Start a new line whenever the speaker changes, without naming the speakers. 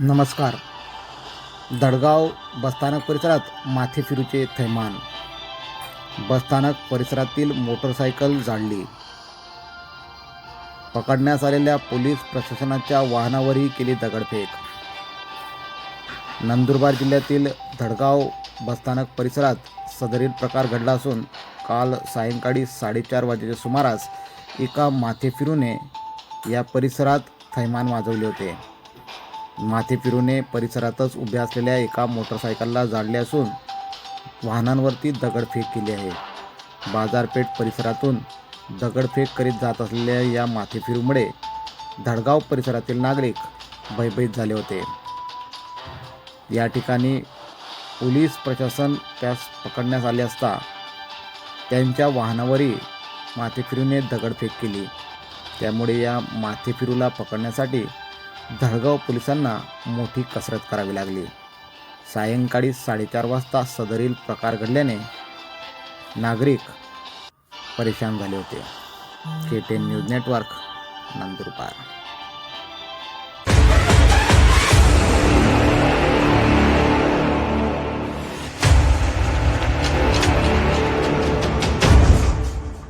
नमस्कार. दडगाव बसस्थानक परिसरात माथेफिरूचे थैमान. बसस्थानक परिसरातील मोटरसायकल जाळली. पकडण्यास आलेल्या पोलीस प्रशासनाच्या वाहनावरही केली दगडफेक. नंदुरबार जिल्ह्यातील धडगाव बसस्थानक परिसरात सदरील प्रकार घडला असून काल सायंकाळी साडेचार वाजेच्या सुमारास एका माथेफिरूने या परिसरात थैमान वाजवले होते. माथेफिरूने परिसरातच उभ्या असलेल्या एका मोटरसायकलला जाळले असून वाहनांवरती दगडफेक केली आहे. बाजारपेठ परिसरातून दगडफेक करीत जात असलेल्या या माथेफिरूमुळे धडगाव परिसरातील नागरिक भयभीत झाले होते. या ठिकाणी पोलीस प्रशासन त्यास पकडण्यास आले असता त्यांच्या वाहनावरही माथेफिरूने दगडफेक केली. त्यामुळे या माथेफिरूला पकडण्यासाठी धडगाव पोलिसांना मोठी कसरत करावी लागली. सायंकाळी साडेचार वाजता सदरील प्रकार घडल्याने नागरिक परेशान झाले होते. K ten news network Nandurbar.